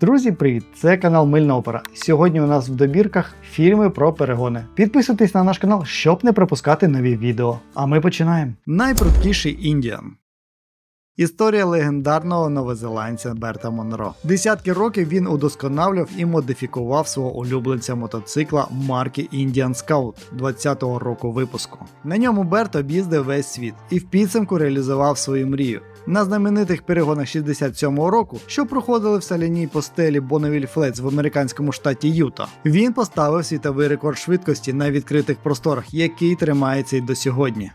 Друзі, привіт! Це канал Мильна Опера. Сьогодні у нас в добірках фільми про перегони. Підписуйтесь на наш канал, щоб не пропускати нові відео. А ми починаємо. Найпрудкіший індіан. Історія легендарного новозеландця Берта Монро. Десятки років він удосконалював і модифікував свого улюбленця мотоцикла марки Indian Scout 20-го року випуску. На ньому Берт об'їздив весь світ і в підсумку реалізував свою мрію. На знаменитих перегонах 67-го року, що проходили в саляній постелі Бонневіль Флетс в американському штаті Юта, він поставив світовий рекорд швидкості на відкритих просторах, який тримається й до сьогодні.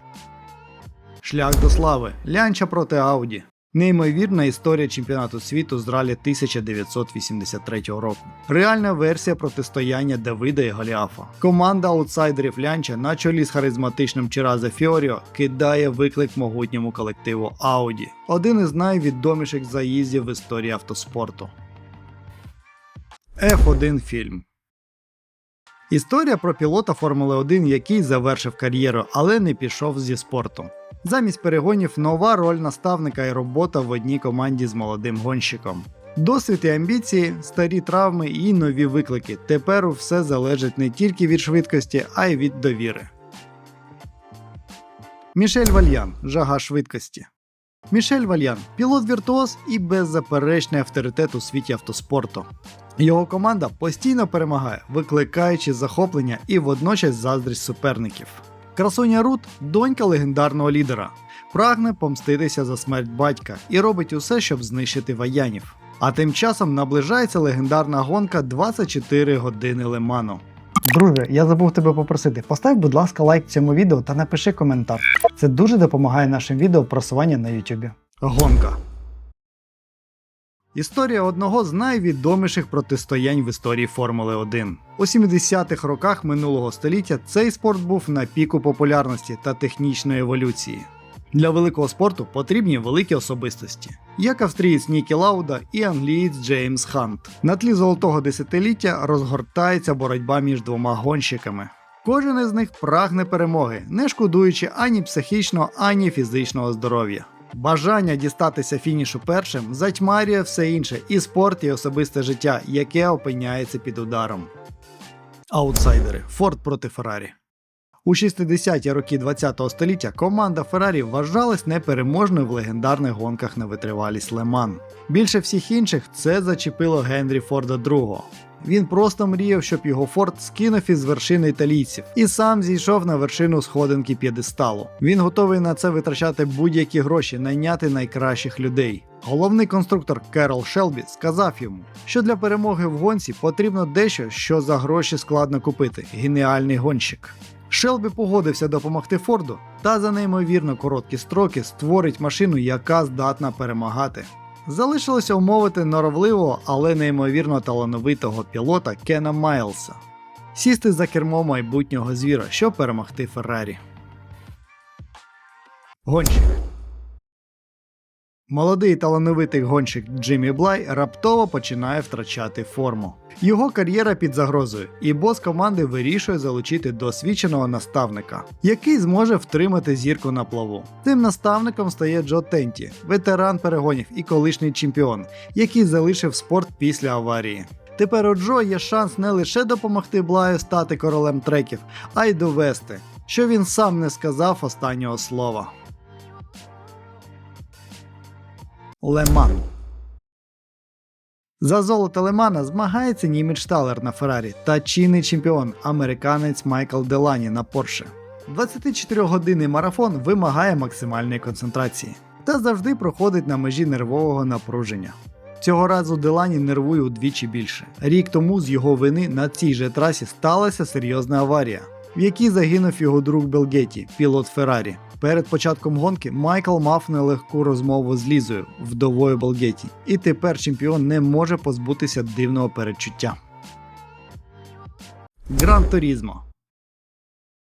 Шлях до слави. Лянча проти Ауді. Неймовірна історія чемпіонату світу з ралі 1983 року. Реальна версія протистояння Давида і Голіафа. Команда аутсайдерів Лянча на чолі з харизматичним Чираза Фіоріо кидає виклик могутньому колективу Ауді. Один із найвідоміших заїздів в історії автоспорту. F1 фільм. Історія про пілота Формули 1, який завершив кар'єру, але не пішов зі спорту. Замість перегонів нова роль наставника і робота в одній команді з молодим гонщиком. Досвід і амбіції, старі травми і нові виклики. Тепер все залежить не тільки від швидкості, а й від довіри. Мішель Вальян жага швидкості. Мішель Вальян пілот віртуоз і беззаперечний авторитет у світі автоспорту. Його команда постійно перемагає, викликаючи захоплення і водночас заздрість суперників. Красуня Рут донька легендарного лідера, прагне помститися за смерть батька і робить усе, щоб знищити ваянів. А тим часом наближається легендарна гонка 24 години Леману. Друже, я забув тебе попросити. Постав, будь ласка, лайк цьому відео та напиши коментар. Це дуже допомагає нашим відео в просуванні на YouTube. Гонка. Історія одного з найвідоміших протистоянь в історії Формули 1. У 70-х роках минулого століття цей спорт був на піку популярності та технічної еволюції. Для великого спорту потрібні великі особистості, як австрієць Нікі Лауда і англієць Джеймс Хант. На тлі золотого десятиліття розгортається боротьба між двома гонщиками. Кожен із них прагне перемоги, не шкодуючи ані психічного, ані фізичного здоров'я. Бажання дістатися фінішу першим затьмарює все інше і спорт, і особисте життя, яке опиняється під ударом. Аутсайдери Форд проти Феррарі. У 60-ті роки ХХ століття команда Феррарі вважалась непереможною в легендарних гонках на витривалість Леман. Більше всіх інших це зачепило Генрі Форда II. Він просто мріяв, щоб його Форд скинув із вершини італійців і сам зійшов на вершину сходинки п'єдесталу. Він готовий на це витрачати будь-які гроші, найняти найкращих людей. Головний конструктор Керол Шелбі сказав йому, що для перемоги в гонці потрібно дещо, що за гроші складно купити геніальний гонщик. Шелбі погодився допомогти Форду та за неймовірно короткі строки створить машину, яка здатна перемагати. Залишилося умовити норовливого, але неймовірно талановитого пілота Кена Майлса сісти за кермо майбутнього звіра, щоб перемогти Феррарі. Гонщик Молодий талановитий гонщик Джиммі Блай раптово починає втрачати форму. Його кар'єра під загрозою, і бос команди вирішує залучити досвідченого наставника, який зможе втримати зірку на плаву. Цим наставником стає Джо Тенті, ветеран перегонів і колишній чемпіон, який залишив спорт після аварії. Тепер у Джо є шанс не лише допомогти Блаю стати королем треків, а й довести, що він сам не сказав останнього слова. Леман. За золото Лемана змагається німець Шталер на Феррарі та чинний чемпіон американець Майкл Делані на Порше. 24-годинний марафон вимагає максимальної концентрації та завжди проходить на межі нервового напруження. Цього разу Делані нервує удвічі більше. Рік тому з його вини на цій же трасі сталася серйозна аварія, в якій загинув його друг Белгеті, пілот Феррарі. Перед початком гонки Майкл мав нелегку розмову з Лізою, вдовою Белгеті, і тепер чемпіон не може позбутися дивного передчуття. Гран Турізмо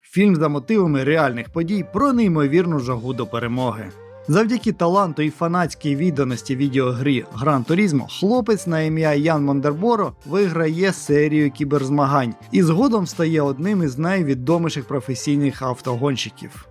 Фільм за мотивами реальних подій про неймовірну жагу до перемоги. Завдяки таланту і фанатській відданості відеогрі Гран Турізмо, хлопець на ім'я Ян Мондерборо виграє серію кіберзмагань і згодом стає одним із найвідоміших професійних автогонщиків.